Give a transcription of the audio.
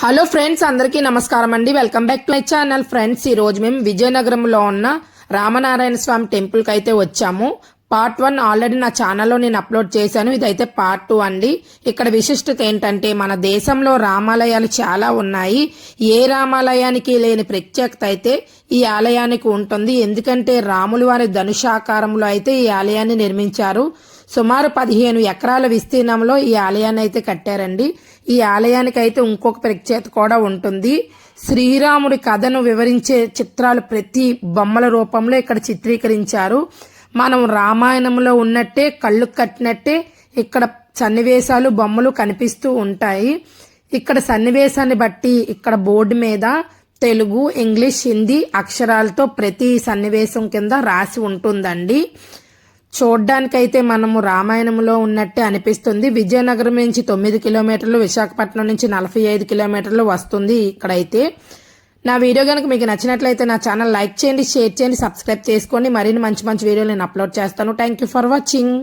Hello friends అందరికీ నమస్కారం అండి. Welcome back to my channel. Friends ఈ రోజు మేము విజయనగరంలో ఉన్న రామనారాయణ స్వామి టెంపుల్కి అయితే వచ్చాము. పార్ట్ వన్ ఆల్రెడీ నా ఛానల్లో నేను అప్లోడ్ చేశాను. ఇదైతే పార్ట్ టూ అండి. ఇక్కడ విశిష్టత ఏంటంటే మన దేశంలో రామాలయాలు చాలా ఉన్నాయి. ఏ రామాలయానికి లేని ప్రత్యేకత అయితే ఈ ఆలయానికి ఉంటుంది. ఎందుకంటే రాములు వారి ధనుషాకారంలో అయితే ఈ ఆలయాన్ని నిర్మించారు. సుమారు పదిహేను ఎకరాల విస్తీర్ణంలో ఈ ఆలయాన్ని అయితే కట్టారండి. ఈ ఆలయానికి అయితే ఇంకొక ప్రఖ్యాత కూడా ఉంటుంది. శ్రీరాముడి కథను వివరించే చిత్రాలు ప్రతి బొమ్మల రూపంలో ఇక్కడ చిత్రీకరించారు. మనం రామాయణంలో ఉన్నట్టే కళ్ళు కట్టినట్టే ఇక్కడ సన్నివేశాలు బొమ్మలు కనిపిస్తూ ఉంటాయి. ఇక్కడ సన్నివేశాన్ని బట్టి ఇక్కడ బోర్డు మీద తెలుగు ఇంగ్లీష్ హిందీ అక్షరాలతో ప్రతి సన్నివేశం కింద రాసి ఉంటుందండి. చూడ్డానికైతే మనము రామాయణంలో ఉన్నట్టే అనిపిస్తుంది. విజయనగరం నుంచి తొమ్మిది కిలోమీటర్లు విశాఖపట్నం నుంచి నలభై ఐదు కిలోమీటర్లు వస్తుంది ఇక్కడైతే. నా వీడియో కనుక మీకు నచ్చినట్లయితే నా ఛానల్ లైక్ చేయండి షేర్ చేయండి సబ్స్క్రైబ్ చేసుకోండి. మరిన్ని మంచి మంచి వీడియోలు నేను అప్లోడ్ చేస్తాను. Thank you for watching